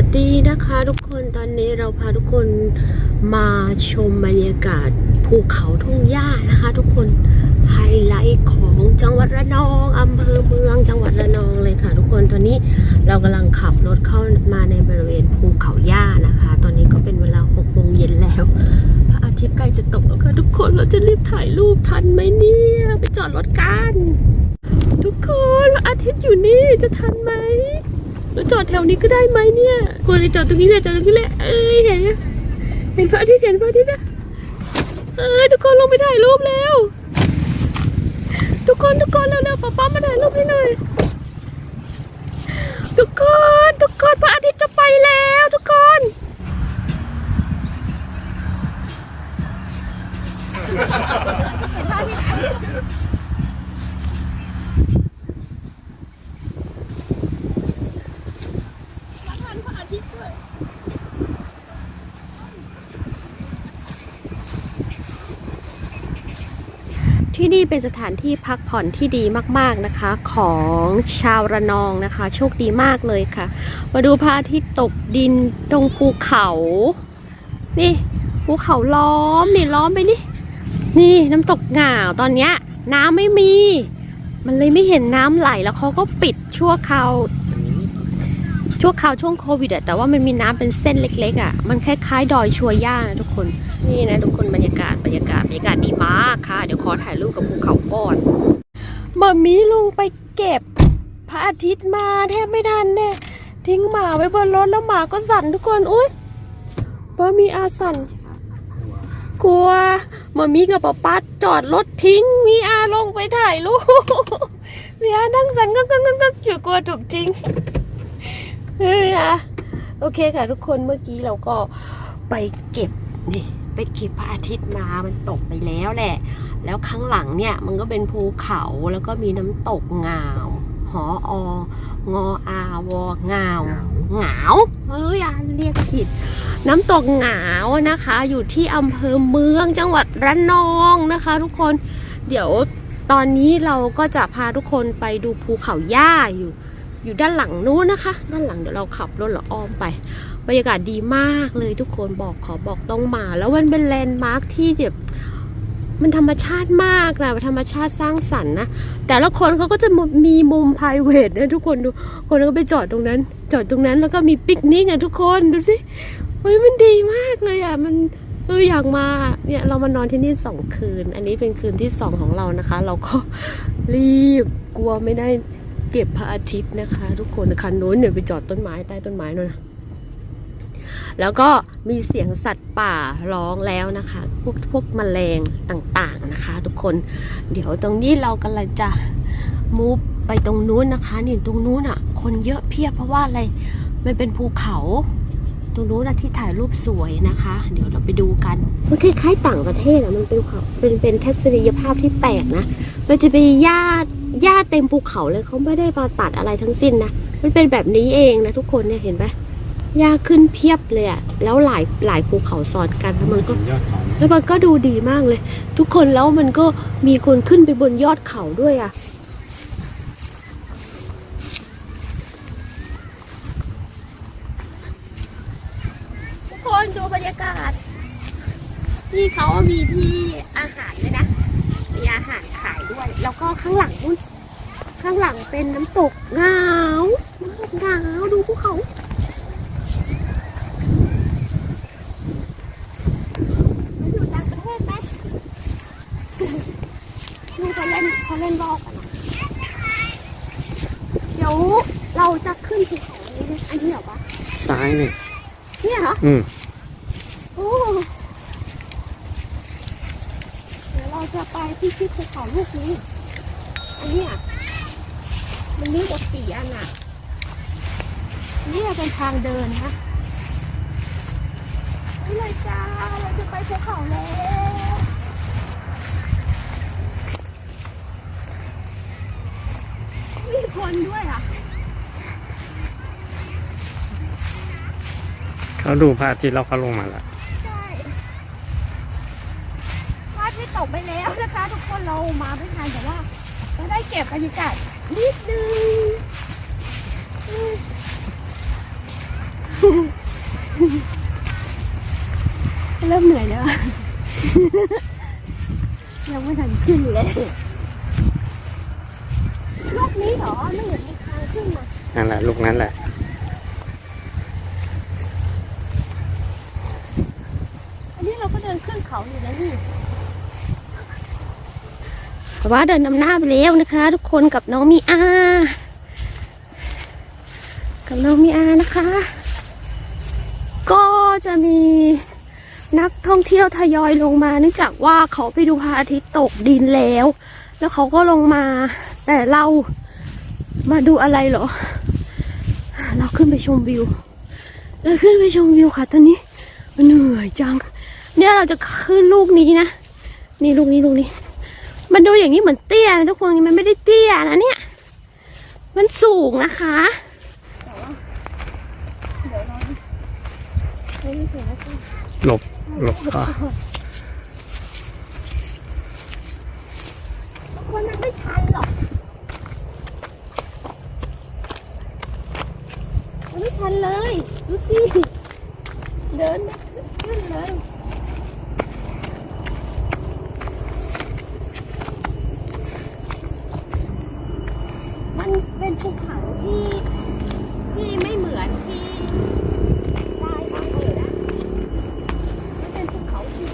วัสดีนะคะทุกคนตอนนี้เราพาทุกคนมาชมบรรยากาศภูเขาทุ่งหญ้านะคะ ทุกคนไฮไลท์ของจังหวัดระนองอำเภอเมืองจังหวัดระนองเลยค่ะ ทุกคนตอนนี้เรากำลังขับรถเข้ามาในบริเวณภูเขาหญ้านะคะ ตอนนี้ก็เป็นเวลา6โมงเย็นแล้วพระอาทิตย์ใกล้จะตกแล้วค่ะทุกคนเราจะรีบถ่ายรูปทันไหมเนี่ยไปจอดรถกัน ทุกคนพระอาทิตย์อยู่นี่จะทันไหม จอดแถวนี้ก็ได้ไหมเนี่ยควรจะจอดตรงนี้เลยจอดตรงนี้แหละเอ้ยเห็นเห็นพระอาทิตย์เห็นพระอาทิตย์นะเอ้ยทุกคนลงไปถ่ายรูปแล้วทุกคนทุกคนเร็วๆป๊าป๊ามาถ่ายรูปให้หน่อยทุกคนทุกคนพระอาทิตย์จะไปแล้วทุกคน ที่นี่เป็นสถานที่พักผ่อนที่ดีมากๆนะคะ ของชาวระนองนะคะ โชคดีมากเลยค่ะ มาดูพระอาทิตย์ตกดินตรงภูเขา นี่ภูเขาล้อมนี่ล้อมไปนี่นี่น้ำตกหง่าวตอนเนี้ยน้ำไม่มี มันเลยไม่เห็นน้ำไหลแล้วเขาก็ปิดชั่วคราว ช่วงคราวช่วงโควิดอะแต่ว่ามันมีน้ำเป็นเส้นเล็กๆอะมันคล้ายๆ ดอยชัวย่านะทุกคนนี่นะทุกคนบรรยากาศบรรยากาศบรรยากาศดีมากค่ะ เดี๋ยวขอถ่ายรูปกับภูเขาก่อนมามีลงไปเก็บพระอาทิตย์มาแทบไม่ทันแน่ทิ้งหมาไว้บนรถแล้วหมาก็สั่นทุกคนอุ้ยบะมีอาสั่นกลัวมามีกับป๊าป๊าจอดรถทิ้ง มีอาลงไปถ่ายรูปมีอานั่งสั่นก็ก็ก็ก็อยู่กลัวถูกจริง เฮ้ยอะโอเคค่ะทุกคนเมื่อกี้เราก็ไปเก็บนี่ไปเก็บพระอาทิตย์มามันตกไปแล้วแหละ แล้วข้างหลังเนี่ยมันก็เป็นภูเขาแล้วก็มีน้ำตกงาวหอองออาวงาวเงาวเฮ้ยอ่านเรียกผิด น้ำตกงาวนะคะ อยู่ที่อำเภอเมืองจังหวัดระนองนะคะ ทุกคนเดี๋ยวตอนนี้เราก็จะพาทุกคนไปดูภูเขาหญ้าอยู่ อยู่ด้านหลังนู้นนะคะ ด้านหลังเดี๋ยวเราขับรถเราอ้อมไป บรรยากาศดีมากเลยทุกคนบอกขอบอกต้องมา แล้วมันเป็นแลนด์มาร์คที่แบบมันธรรมชาติมากนะธรรมชาติสร้างสรรค์นะ แต่ละคนเขาก็จะมีมุม p r i v a t นะทุกคนดูคนก็ไปจอดตรงนั้น จอดตรงนั้นแล้วก็มีปิกนิกอะทุกคนดูสิเฮ้ยมันดีมากเลยอะมันเอออยากมาเนี่ยเรามานอนที่นี่สองคืน อันนี้เป็นคืนที่สองของเรานะคะ เราก็รีบกลัวไม่ได้ เก็บพระอาทิตย์นะคะ ทุกคนคันนู้นเนี่ยไปจอดต้นไม้ใต้ต้นไม้นู่นนะแล้วก็มีเสียงสัตว์ป่าร้องแล้วนะคะ พวกพวกแมลงต่างๆนะคะ ทุกคน เดี๋ยวตรงนี้เรากำลังจะมูฟไปตรงนู้นนะคะ นี่ตรงนู้นอะ คนเยอะเพียบเพราะว่าอะไรมันเป็นภูเขา ตรงนู้นนะที่ถ่ายรูปสวยนะคะ เดี๋ยวเราไปดูกันมันคล้ายๆต่างประเทศอะมันเป็นเขาเป็นเป็นทัศนียภาพที่แปลกนะ มันจะเป็นหญ้าหญ้าเต็มภูเขาเลยเขาไม่ได้มาตัดอะไรทั้งสิ้นนะมันเป็นแบบนี้เองนะทุกคนเนี่ยเห็นไหมหญ้าขึ้นเพียบเลยอะแล้วหลายหลายภูเขาซ้อนกันแล้วมันก็ ยอดเขาแล้วมันก็ดูดีมากเลย ทุกคนแล้วมันก็มีคนขึ้นไปบนยอดเขาด้วยอะทุกคนดูบรรยากาศนี่เขามีที่อาหารด้วยนะมี อาหารขายด้วย แล้วก็ข้างหลังนู่นข้างหลังเป็นน้ำตกหนาวน้ำตกหนาวดูภูเขามาอยู่ต่างประเทศไหมดูเขาเล่นเขาเล่นบอลกันนะเดี๋ยวเราจะขึ้นภูเขาอันนี้อันนี้เหรอปะซ้ายเนี่ยเนี่ยเหรอ อืม โอ้เดี๋ยวเราจะไป ที่ชิดภูเขาลูกนี้อันเนี้ยมันมีกว่าสี่อันอะนี่เป็นทางเดินนะไปเลยจ้าเราจะไปภูเขาแล้วมีคนด้วยอะ เขาดูพระอาทิตย์แล้วเขาลงมาแล้ว ใช่ พระอกไปแล้วนะคะ ทุกคนเรามาไม่ทันแต่ว่าเราได้เก็บบรรยากาศนิดนึงเริ่มเหนื่อยแล้วยังไม่ทันขึ้นเลยลูกนี้เหรอไม่เหมือนมีทางขึ้นมานั่นแหละลูกนั้นแหละอันนี้เราก็เดินขึ้นเขาอยู่นะนี่ แต่ว่าเดินนำหน้าไปแล้วนะคะ ทุกคนกับน้องมีอา กับน้องมีอานะคะ ก็จะมีนักท่องเที่ยวทยอยลงมาเนื่องจากว่าเขาไปดูพระอาทิตย์ตกดินแล้ว แล้วเขาก็ลงมา แต่เรามาดูอะไรเหรอ เราขึ้นไปชมวิวเราขึ้นไปชมวิวค่ะตอนนี้เหนื่อยจัง เนี่ยเราจะขึ้นลูกนี้นะ นี่ลูกนี้ลูกนี้ มันดูอย่างนี้เหมือนเตี้ยนะทุกคนมันไม่ได้เตี้ยนะเนี่ย มันสูงนะคะเดี๋ยวเราไม่ได้เสียงนะคะหลบหลบก็ทุกคนมันไม่ชันหรอกมันไม่ชันเลย ดูสิ เดินไม่ขึ้นเลย มันเป็นภูเขาที่ที่ไม่เหมือนที่ใต้บางเลยนะ มันเป็นภูเขาที่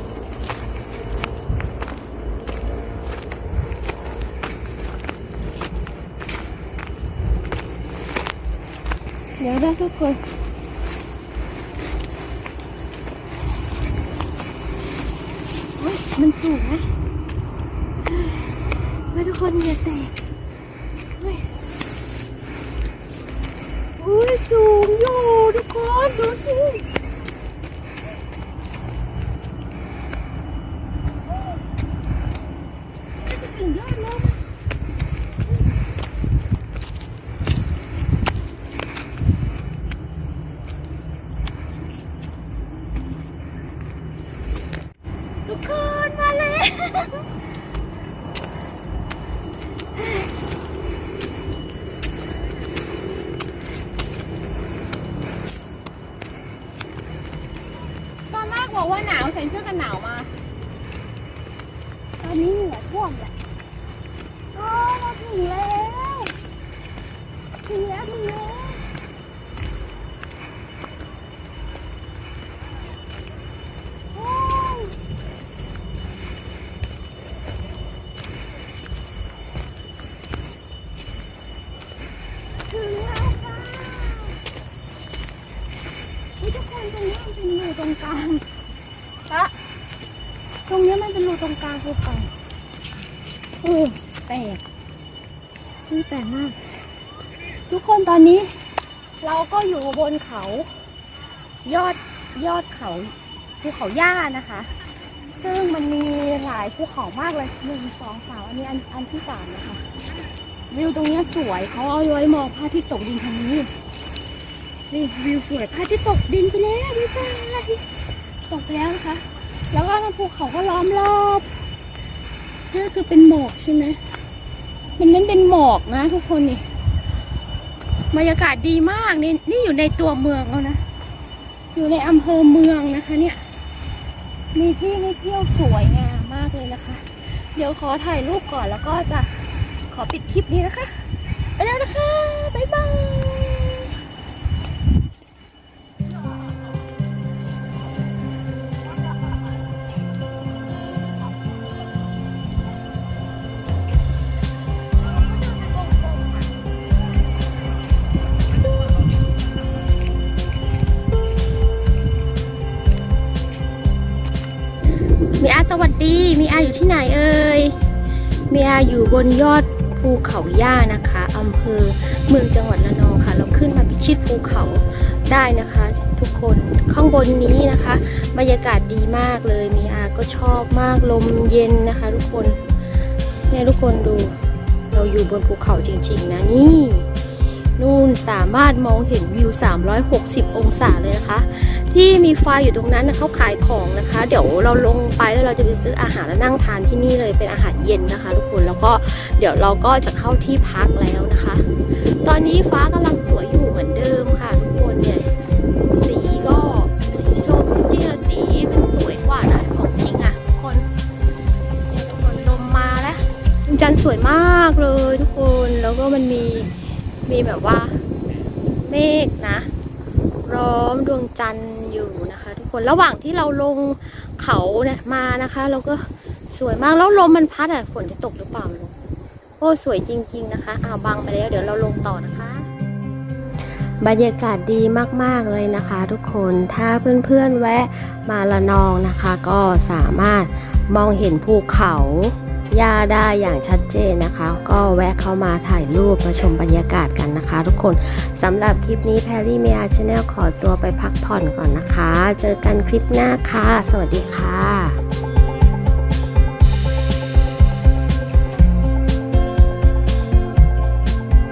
เดี๋ยวได้ทุกคน เฮ้ยมันสูงไหมไม่ทุกคนเหงื่อแตกอุ้ยสูงอยู่ทุกคน ดูสิจะถึงยอดแล้วทุกคนมาแล้ว ตอนแรก บอกว่าหนาวใส่เสื้อกันหนาวมา ตอนนี้เหงื่อท่วมแหละโอ้เราถึงแล้ว ถึงแล้วถึงแล้วโอ้ยถึงแล้วค่ะนี่ทุกคนตรงนี้มันเป็นรูตรงกลางอะตรงนี้มันเป็นรูตรงกลางภูเขาโอ้แปลกนี่แปลกมาก ทุกคนตอนนี้ เราก็อยู่บนเขา ยอดยอดเขาภูเขาย่านะคะ ซึ่งมันมีหลายภูเขามากเลยหนึ่งสองสามอันนี้อันอันที่สามนะคะวิวตรงเนี้ยสวยเขาเอาไว้มองพระอาทิตย์ตกดินทางนี้นี่วิวสวยพระอาทิตย์ตกดินไปแล้วบ๊ายบายตกไปแล้วนะคะ แล้วก็ภูเขาก็ล้อมรอบนี่คือเป็นหมอกใช่ไหมมันนั้นเป็นหมอกนะทุกคนนี่ บรรยากาศดีมากนี่นี่อยู่ในตัวเมืองแล้วนะ อยู่ในอำเภอเมืองนะคะเนี่ย มีที่ให้เที่ยวสวยงามมากเลยนะคะ เดี๋ยวขอถ่ายรูปก่อนแล้วก็จะขอปิดคลิปนี้นะคะ ไปแล้วนะคะ บ๊ายบาย วัสดีมีอาอยู่ที่ไหนเอ่ยมีอาอยู่บนยอดภูเขาย่านะคะอำเภอเมืองจังหวัดระนองค่ะ เราขึ้นมาพิชิตภูเขาได้นะคะ ทุกคนข้างบนนี้นะคะ บรรยากาศดีมากเลยมีอาก็ชอบมากลมเย็นนะคะ ทุกคนเนี่ยทุกคนดูเราอยู่บนภูเขาจริงๆนะนี่นู่นสามารถมองเห็นวิว 360 องศาเลยนะคะ ที่มีไฟอยู่ตรงนั้นนะเขาขายของนะคะ เดี๋ยวเราลงไปแล้วเราจะไปซื้ออาหารแล้วนั่งทานที่นี่เลยเป็นอาหารเย็นนะคะ ทุกคนแล้วก็เดี๋ยวเราก็จะเข้าที่พักแล้วนะคะ ตอนนี้ฟ้ากำลังสวยอยู่เหมือนเดิมค่ะ ทุกคนเนี่ยสีก็สีส้มจริงอะสีมันสวยกว่านะของจริงอะทุกคนเนี่ยทุกคนลมมาแล้วจันทร์สวยมากเลยทุกคนแล้วก็มันมีมีแบบว่าเมฆนะ ล้อมดวงจันทร์อยู่นะคะ ทุกคนระหว่างที่เราลงเขาเนี่ยมานะคะ เราก็สวยมากแล้วลมมันพัดอะฝนจะตกหรือเปล่าโอ้สวยจริง ๆนะคะอ้าวบังไปแล้วเดี๋ยวเราลงต่อนะคะบรรยากาศดีมาก ๆ เลยนะคะ ทุกคน ถ้าเพื่อน ๆ แวะมาละนองนะคะ ก็สามารถมองเห็นภูเขา หญ้าได้อย่างชัดเจนนะคะ ก็แวะเข้ามาถ่ายรูปมาชมบรรยากาศกันนะคะ ทุกคนสำหรับคลิปนี้แพรรี่เมียชาแนลขอตัวไปพักผ่อนก่อนนะคะ เจอกันคลิปหน้าค่ะ สวัสดีค่ะ